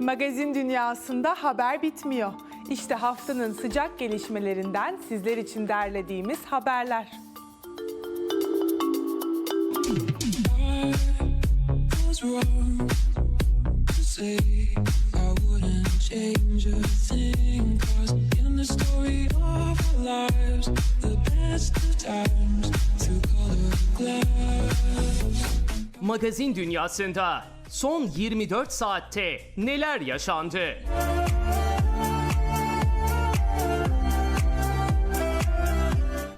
Magazin dünyasında haber bitmiyor. İşte haftanın sıcak gelişmelerinden sizler için derlediğimiz haberler. to the best of times through colored glass. Magazin dünyasında son 24 saatte neler yaşandı?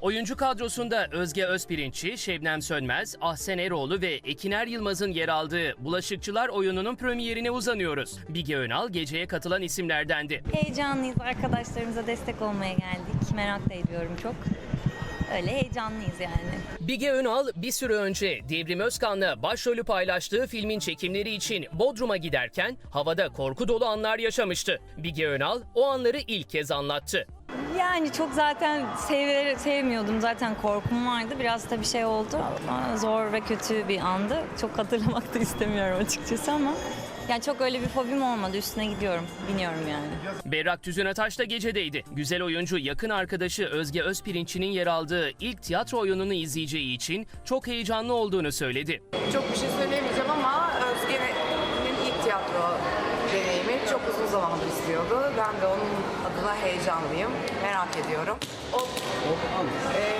Oyuncu kadrosunda Özge Özpirinççi, Şebnem Sönmez, Ahsen Eroğlu ve Ekiner Yılmaz'ın yer aldığı Bulaşıkçılar oyununun premierine uzanıyoruz. Bige Önal geceye katılan isimlerdendi. Heyecanlıyız. Arkadaşlarımıza destek olmaya geldik. Merak da ediyorum çok. Öyle heyecanlıyız yani. Bige Önal bir süre önce Devrim Özkan'la başrolü paylaştığı filmin çekimleri için Bodrum'a giderken havada korku dolu anlar yaşamıştı. Bige Önal o anları ilk kez anlattı. Yani çok zaten sever, sevmiyordum. Zaten korkum vardı. Biraz da bir şey oldu zor ve kötü bir andı. Çok hatırlamak da istemiyorum açıkçası ama. Yani çok öyle bir fobim olmadı. Üstüne gidiyorum. Biniyorum yani. Berrak Tüzün Ataş da gecedeydi. Güzel oyuncu yakın arkadaşı Özge Özpirinç'in yer aldığı ilk tiyatro oyununu izleyeceği için çok heyecanlı olduğunu söyledi. Çok bir şey söyleyemeyeceğim ama Özge'nin ilk tiyatro deneyimi çok uzun zamandır istiyordu. Ben de onun adına heyecanlıyım. Merak ediyorum. O, Ee,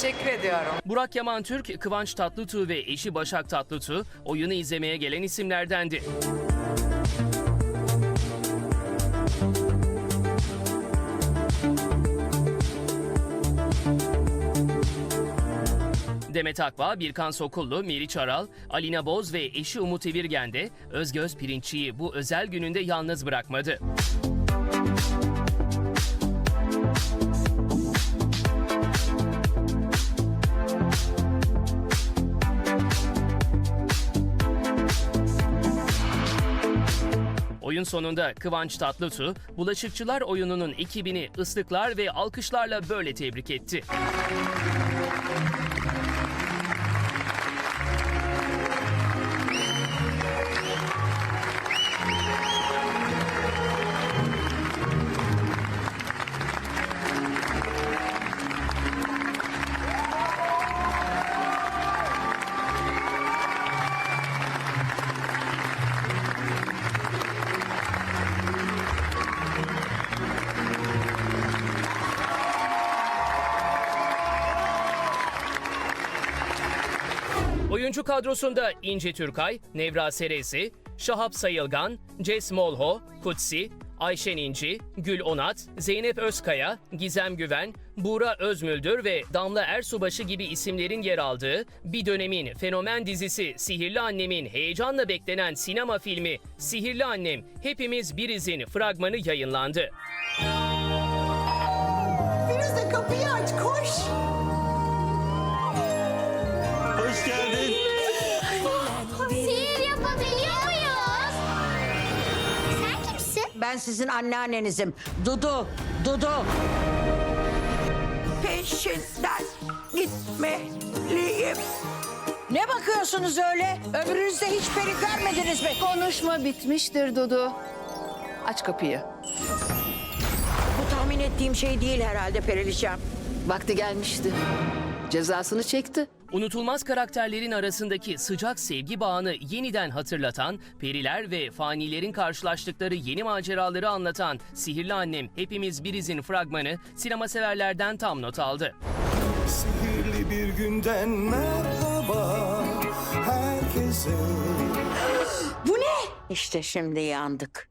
Teşekkür ediyorum. Burak Yaman Türk, Kıvanç Tatlıtuğ ve eşi Başak Tatlıtuğ oyunu izlemeye gelen isimlerdendi. Demet Akbağ, Birkan Sokullu, Meriç Aral, Alina Boz ve eşi Umut Evirgen de Özge Özpirinççi'yi bu özel gününde yalnız bırakmadı. Oyun sonunda Kıvanç Tatlıtuğ, Bulaşıkçılar oyununun ekibini ıslıklar ve alkışlarla böyle tebrik etti. Oyuncu kadrosunda İnci Türkay, Nevra Serezi, Şahap Sayılgan, Ces Molho, Kutsi, Ayşen İnci, Gül Onat, Zeynep Özkaya, Gizem Güven, Buğra Özmüldür ve Damla Ersubaşı gibi isimlerin yer aldığı bir dönemin fenomen dizisi Sihirli Annem'in heyecanla beklenen sinema filmi Sihirli Annem Hepimiz Biriz'in fragmanı yayınlandı. Ben sizin anneannenizim. Dudu, Dudu. Peşinden gitmeliyim. Ne bakıyorsunuz öyle? Ömrünüzde hiç peri görmediniz mi? Konuşma bitmiştir Dudu. Aç kapıyı. Bu tahmin ettiğim şey değil herhalde Periliçem. Vakti gelmişti. Cezasını çekti. Unutulmaz karakterlerin arasındaki sıcak sevgi bağını yeniden hatırlatan, periler ve fanilerin karşılaştıkları yeni maceraları anlatan Sihirli Annem Hepimiz Biriz'in fragmanı sinema severlerden tam not aldı. Sihirli bir günden merhaba herkese. İşte şimdi yandık.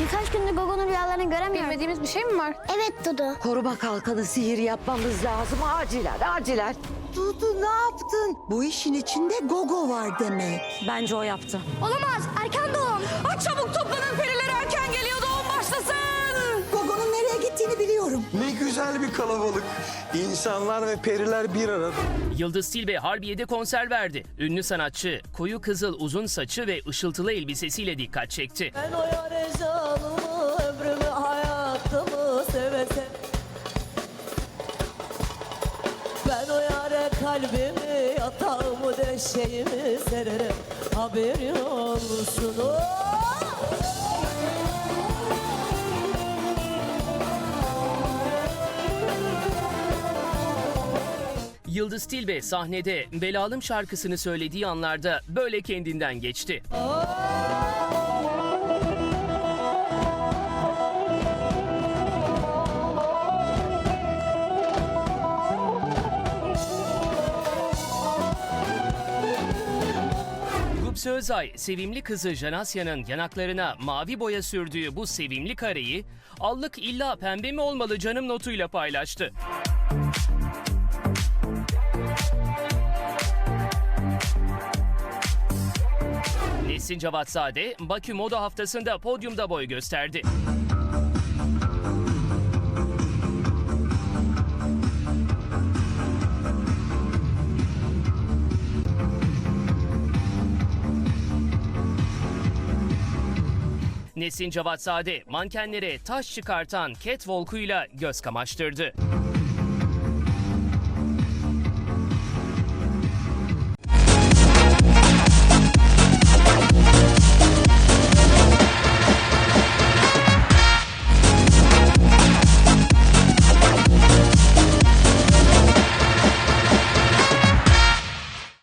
Birkaç gündür Gogo'nun rüyalarını göremiyorum. Bilmediğimiz bir şey mi var? Evet Dudu. Koruma kalkanı sihir yapmamız lazım. Acilen, acilen. Dudu ne yaptın? Bu işin içinde Gogo var demek. Bence o yaptı. Olamaz. Erken doğum. çabuk toplanın periler erken geliyor doğum başlasın. Gogo'nun nereye gittiğini biliyorum. Ne güzel bir kalabalık. İnsanlar ve periler bir arada. Yıldız Tilbe Harbiye'de konser verdi. Ünlü sanatçı koyu kızıl uzun saçı ve ışıltılı elbisesiyle dikkat çekti. Ben o yâre canımı, kalbimi, yatağımı deş şeyimi sererim Haberin olsun oh! Yıldız Tilbe sahnede Belalım şarkısını söylediği anlarda böyle kendinden geçti. Gupse Özay, sevimli kızı Janasya'nın yanaklarına mavi boya sürdüğü bu sevimli kareyi allık illa pembe mi olmalı canım notuyla paylaştı. Nesin Cavatzade, Bakü Moda Haftası'nda podyumda boy gösterdi. Nesin Cavatzade mankenlere taş çıkartan catwalk'uyla göz kamaştırdı.